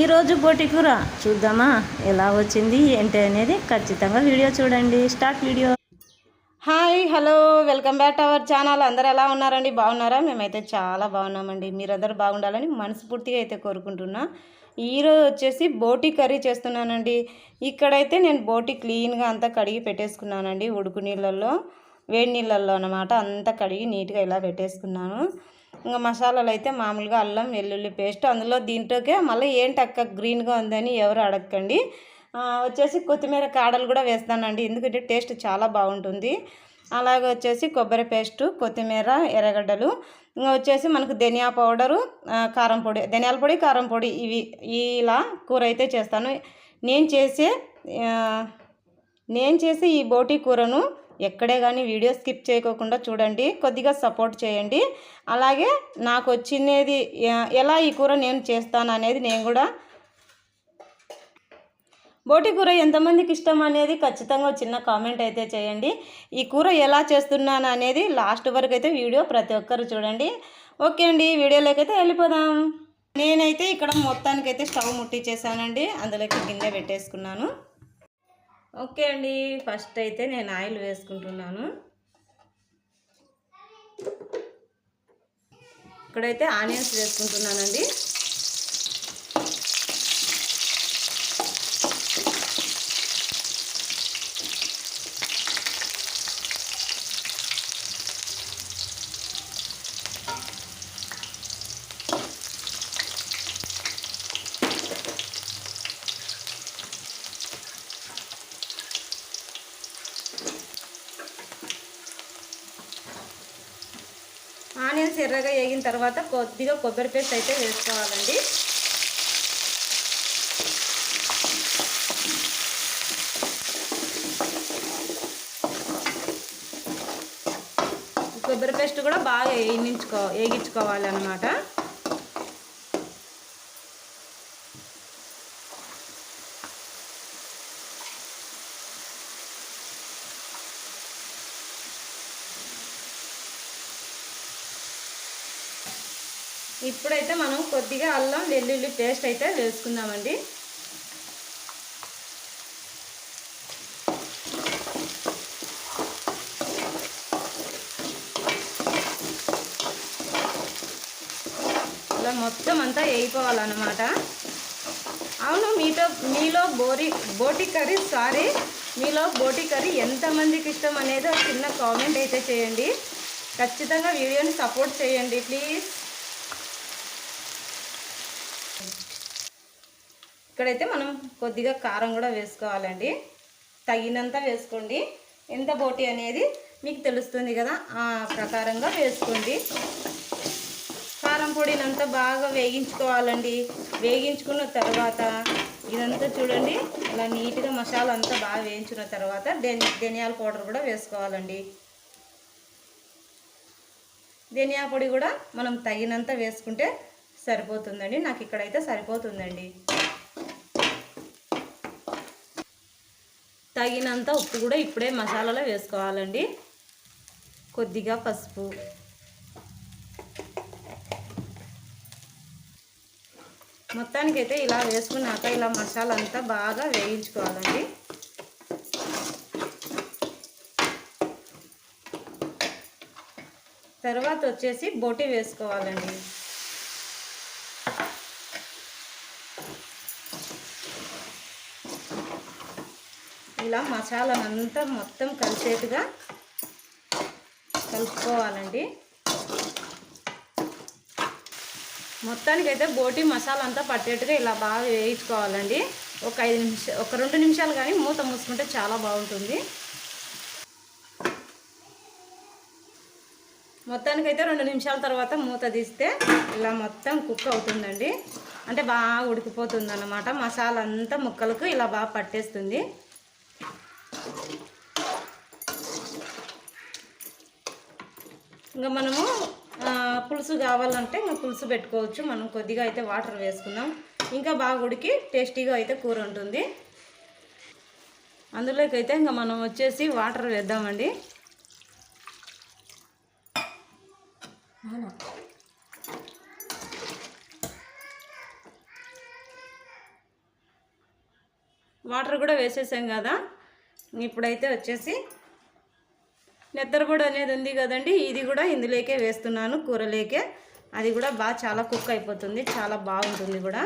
ఈరోజు బోటి కూర చూద్దామా? ఎలా వచ్చింది ఏంటి అనేది ఖచ్చితంగా వీడియో చూడండి. Start video. Hi hello welcome back our channel. అందరు ఎలా ఉన్నారండి? బాగున్నారా? మేమైతే చాలా బాగున్నామండి. మీరందరూ బాగుండాలని మనస్ఫూర్తిగా అయితే కోరుకుంటున్నా. ఈరోజు వచ్చేసి బోటి కర్రీ చేస్తున్నానండి. ఇక్కడైతే నేను బోటి క్లీన్గా అంతా కడిగి పెట్టేసుకున్నానండి. ఉడుకు నీళ్ళల్లో వేడి నీళ్ళల్లో అనమాట అంతా కడిగి నీట్గా ఇలా పెట్టేసుకున్నాను. ఇంకా మసాలాలు అయితే మామూలుగా అల్లం వెల్లుల్లి పేస్ట్ అందులో దీంట్లోకే మళ్ళీ ఏంటి అక్క గ్రీన్గా ఉందని ఎవరు అడగకండి. వచ్చేసి కొత్తిమీర కాడలు కూడా వేస్తానండి. ఎందుకంటే టేస్ట్ చాలా బాగుంటుంది. అలాగే వచ్చేసి కొబ్బరి పేస్టు కొత్తిమీర ఎర్రగడ్డలు. ఇంకా వచ్చేసి మనకు ధనియా పౌడరు కారం పొడి. ధనియాల పొడి కారం పొడి ఇవి ఇలా కూర అయితే చేస్తాను. నేను చేసే నేను చేసే ఈ బోటి కూరను ఎక్కడే కానీ వీడియో స్కిప్ చేయకోకుండా చూడండి కొద్దిగా సపోర్ట్ చేయండి. అలాగే నాకు వచ్చినది ఎలా ఈ కూర నేను చేస్తాను అనేది నేను కూడా బోటి కూర ఎంతమందికి ఇష్టం అనేది ఖచ్చితంగా చిన్న కామెంట్ అయితే చేయండి. ఈ కూర ఎలా చేస్తున్నాను అనేది లాస్ట్ వరకు అయితే వీడియో ప్రతి ఒక్కరు చూడండి. ఓకే అండి వీడియోలోకి అయితే వెళ్ళిపోదాం. నేనైతే ఇక్కడ మొత్తానికి అయితే స్టవ్ ముట్టించేసానండి అందులోకి గిన్నె పెట్టేసుకున్నాను. ఓకే అండి. ఫస్ట్ అయితే నేను ఆయిల్ వేసుకుంటున్నాను. ఇక్కడైతే ఆనియన్స్ వేసుకుంటున్నానండి. ఆనియన్స్ ఎర్రగా వేగిన తర్వాత కొద్దిగా కొబ్బరి పేస్ట్ అయితే వేసుకోవాలండి. కొబ్బరి పేస్ట్ కూడా బాగా వేయించుకో వేగించుకోవాలి ఇప్పుడైతే మనం కొద్దిగా అల్లం వెల్లుల్లి పేస్ట్ అయితే వేసుకుందామండి. అలా మొత్తం అంతా వేయిపోవాలన్నమాట. అవును మీతో మీలో బోరి బోటి కర్రీ సారీ మీలో బోటి కర్రీ ఎంతమందికి ఇష్టం అనేది ఒక చిన్న కామెంట్ అయితే చేయండి. ఖచ్చితంగా వీడియోని సపోర్ట్ చేయండి ప్లీజ్. ఇక్కడైతే మనం కొద్దిగా కారం కూడా వేసుకోవాలండి. తగినంత వేసుకోండి. ఎంత బోటి అనేది మీకు తెలుస్తుంది కదా ఆ ప్రకారంగా వేసుకోండి. కారం పొడినంతా బాగా వేగించుకోవాలండి. వేగించుకున్న తర్వాత ఇదంతా చూడండి ఇలా నీట్గా మసాలా అంతా బాగా వేయించుకున్న తర్వాత ధనియాల పౌడర్ కూడా వేసుకోవాలండి. ధనియా పొడి కూడా మనం తగినంత వేసుకుంటే సరిపోతుందండి. నాకు ఇక్కడైతే సరిపోతుందండి. తగినంత ఉప్పు కూడా ఇప్పుడే మసాలాలో వేసుకోవాలండి. కొద్దిగా పసుపు. మొత్తానికైతే ఇలా వేసుకున్నాక ఇలా మసాలా అంతా బాగా వేయించుకోవాలండి. తర్వాత వచ్చేసి బోటి వేసుకోవాలండి. ఇలా మసాలానంతా మొత్తం కలిసేట్టుగా కలుపుకోవాలండి. మొత్తానికైతే బోటి మసాలా అంతా పట్టేట్టుగా ఇలా బాగా వేయించుకోవాలండి. ఒక ఐదు నిమిషాలు ఒక రెండు నిమిషాలు కానీ మూత మూసుకుంటే చాలా బాగుంటుంది. మొత్తానికైతే రెండు నిమిషాల తర్వాత మూత తీస్తే ఇలా మొత్తం కుక్ అవుతుందండి. అంటే బాగా ఉడికిపోతుంది అన్నమాట మసాలా అంతా ముక్కలకు ఇలా బాగా పట్టేస్తుంది. ఇంకా మనము పులుసు కావాలంటే ఇంకా పులుసు పెట్టుకోవచ్చు. మనం కొద్దిగా అయితే వాటర్ వేసుకుందాం. ఇంకా బాగా ఉడికి టేస్టీగా అయితే కూర ఉంటుంది. అందులోకైతే ఇంకా మనం వచ్చేసి వాటర్ వేద్దామండి. వాటర్ కూడా వేసేసాం కదా. ఇప్పుడైతే వచ్చేసి నెత్తరపొడి అనేది ఉంది కదండి. ఇది కూడా ఇందులోకే వేస్తున్నాను కూరలేకే. అది కూడా బాగా చాలా కుక్ అయిపోతుంది చాలా బాగుంటుంది కూడా.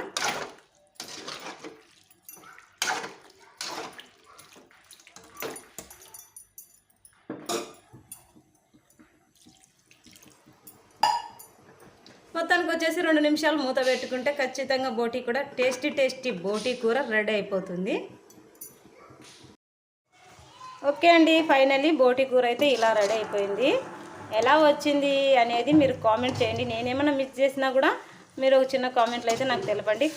మొత్తానికి వచ్చేసి రెండు నిమిషాలు మూత పెట్టుకుంటే ఖచ్చితంగా బోటీ కూడా టేస్టీ టేస్టీ బోటీ కూర రెడీ అయిపోతుంది. ఓకే అండి ఫైనల్లీ బోటి కూర అయితే ఇలా రెడీ అయిపోయింది. ఎలా వచ్చింది అనేది మీరు కామెంట్ చేయండి. నేనేమైనా మిస్ చేసినా కూడా మీరు ఒక చిన్న కామెంట్లు అయితే నాకు తెలపండి.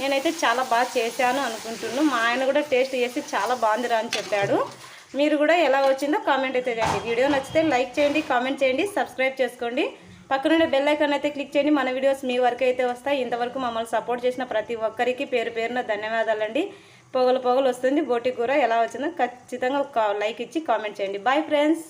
నేనైతే చాలా బాగా చేశాను అనుకుంటున్నాను. మా ఆయన కూడా టేస్ట్ చేసి చాలా బాగుందిరా అని చెప్పాడు. మీరు కూడా ఎలా వచ్చిందో కామెంట్ అయితే చేయండి. వీడియో నచ్చితే లైక్ చేయండి కామెంట్ చేయండి సబ్స్క్రైబ్ చేసుకోండి. పక్కనుండే బెల్ ఐకాన్ అయితే క్లిక్ చేయండి. మన వీడియోస్ మీ వరకు అయితే వస్తాయి. ఇంతవరకు మమ్మల్ని సపోర్ట్ చేసిన ప్రతి ఒక్కరికి పేరు పేరున ధన్యవాదాలండి. పొగలు పొగలు వస్తుంది బోటి కూర ఎలా వచ్చిందో ఖచ్చితంగా ఒక లైక్ ఇచ్చి కామెంట్ చేయండి. Bye friends